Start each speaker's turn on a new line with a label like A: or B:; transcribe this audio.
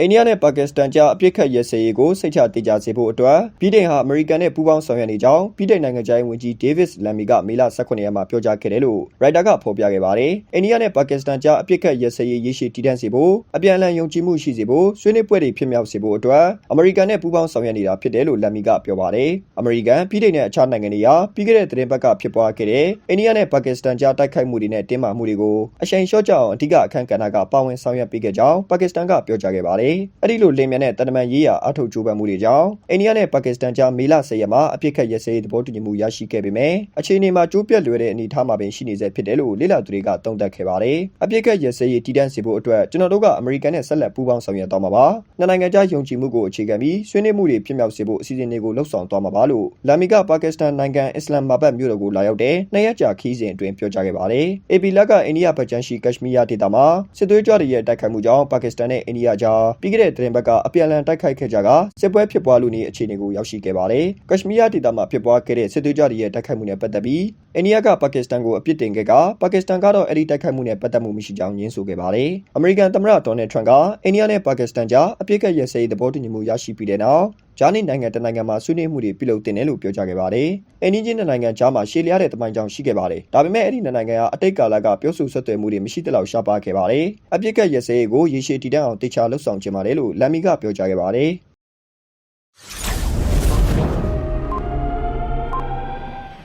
A: အိန္ဒိယနဲ့ပါကစ္စတန်ကြားအပြစ်ခတ်ရစရေးကိုစိတ်ချတေချာစေဖို့အတွက်ဗြိတိန်ဟာအမေရိကန်နဲ့ပူးပေါင်းဆောင်ရွက်နေကြောင်းဗြိတိန်နိုင်ငံခြားရေးဝန်ကြီးဒေးဗစ်လမ်မီကမေလ18ရက်မှာပြောကြားခဲ့တယ်လို့ရိုက်တာကဖော်ပြခဲ့ပါတယ်။အိန္ဒိယနဲ့ပါကစ္စတန်ကြားအပြစ်ခတ်ရစရေးရရှိတည်တံ့စေဖို့အပြန်အလှန်ယုံကြည်မှုရှိစေဖို့ဆွေးနွေးပွဲတွေဖြစ်မြောက်စေဖို့အတွက်အမေရိကန်နဲ့ပူးပေါင်းဆောင်ရွက်နေတာဖြစ်တယ်လို့လမ်မီကပြောပါတယ်။အမေရိကန်ဗြိတိန်နဲ့အခြားနိုင်ငံတွေဟာပြီးခဲ့တဲ့သတင်းပတ်ကဖြစ်ပွားခဲ့တဲ့အိန္ဒိယနဲ့ပါကစ္စတန်ကြားတိုက်ခိုက်မှုတွေနဲ့တင်းမာမှုတွေကိုအရှိန်လျှော့ကြအောင်အဓိကအခမ်းကဏ္ဍကပါဝင်ဆောင်ရွက်ပေးခဲ့ကြောင်းပါကစ္စတန်ကပြောကြားခဲ့ပါတယ်။အဲ့ဒီလိုလင်မြန်တဲ့တန်တမန်ရေးရာအထောက်ကြိုးပမ်းမှုတွေကြောင့်အိန္ဒိယနဲ့ပါကစ္စတန်ကြားမေလ10ရက်မှာအပြစ်ခတ်ရစရေးသဘောတူညီမှုရရှိခဲ့ပေမဲ့အခြေအနေမှာကျိုးပြတ်လွယ်တဲ့အနေအထားမှာပင်ရှိနေဆဲဖြစ်တယ်လို့လေ့လာသူတွေကသုံးသပ်ခဲ့ပါတယ်။အပြစ်ခတ်ရစရေးတည်တံ့စေဖို့အတွက်ကျွန်တော်တို့ကအမေရိကန်နဲ့ဆက်လက်ပူးပေါင်းဆောင်ရွက်သွားမှာပါ။နှစ်နိုင်ငံကြားယုံကြည်မှုကိုအခြေခံပြီးဆွေးနွေးမှုတွေဖြစ်မြောက်စေဖို့အစီအစဉ်တွေကိုလှုပ်ဆောင်သွားမှာပါလို့လမ်မီကပါကစ္စတန်နိုင်ငံအစ္စလမ်မာဘတ်မြို့တော်ကိုလာရောက်တဲ့နှစ်ရက်ကြာခီးစဉ်အတွင်းပြောကြားခဲ့ပါတယ်။ AP လက်ကအိန္ဒိယဗချန်ရှိကက်ရှမီးယားဒေသမှာစစ်သွေးကြွတွေရဲ့တိုက်ခိုက်မှုကြောင့်ပါကစ္စတန်နဲ့အိန္ဒိယကြားပြီးခဲ့တဲ့သတင်းပတ်ကအပြန်အလှန်တိုက်ခိုက်ခဲ့ကြကစစ်ပွဲဖြစ်ပွားလို့နေအခြေအနေကိုရောက်ရှိခဲ့ပါတယ်။ကက်ရှမီးယားဒေသမှာဖြစ်ပွားခဲ့တဲ့စစ်သွေးကြွတွေရဲ့တိုက်ခိုက်မှုနဲ့ပတ်သက်ပြီးအိန္ဒိယကပါကစ္စတန်ကိုအပြစ်တင်ခဲ့ကပါကစ္စတန်ကတော့အဲ့ဒီတိုက်ခိုက်မှုနဲ့ပတ်သက်မှုမရှိကြောင်းညင်းဆိုခဲ့ပါတယ်။အမေရိကန်သမ္မတဒေါ်နယ်ထရန့်ကအိန္ဒိယနဲ့ပါကစ္စတန်ကြားအပြစ်ကတ်ရစရေးသဘောတူညီမှုရရှိပြီးတဲ့နောက် ဂျာနီနိုင်ငံတနိုင်ငံမှာဆွေးနွေးမှုတွေပြုလုပ်တင်တယ်လို့ပြောကြားခဲ့ပါတယ်။အိန္ဒိချင်းနိုင်ငံကြားမှာရှေ့လျားတဲ့တမိုင်းကြောင်ရှိခဲ့ပါတယ်။ဒါပေမဲ့အဲ့ဒီနိုင်ငံဟာအတိတ်ကာလကပြောဆိုဆက်သွယ်မှုတွေမရှိသလောက်ရှားပါခဲ့ပါတယ်။အပြစ်ကတ်ရစရေးကိုရေရှည်တည်တံ့အောင်တေချာလှုပ်ဆောင်ခြင်းပါတယ်လို့လမ်မီကပြောကြားခဲ့ပါတယ်။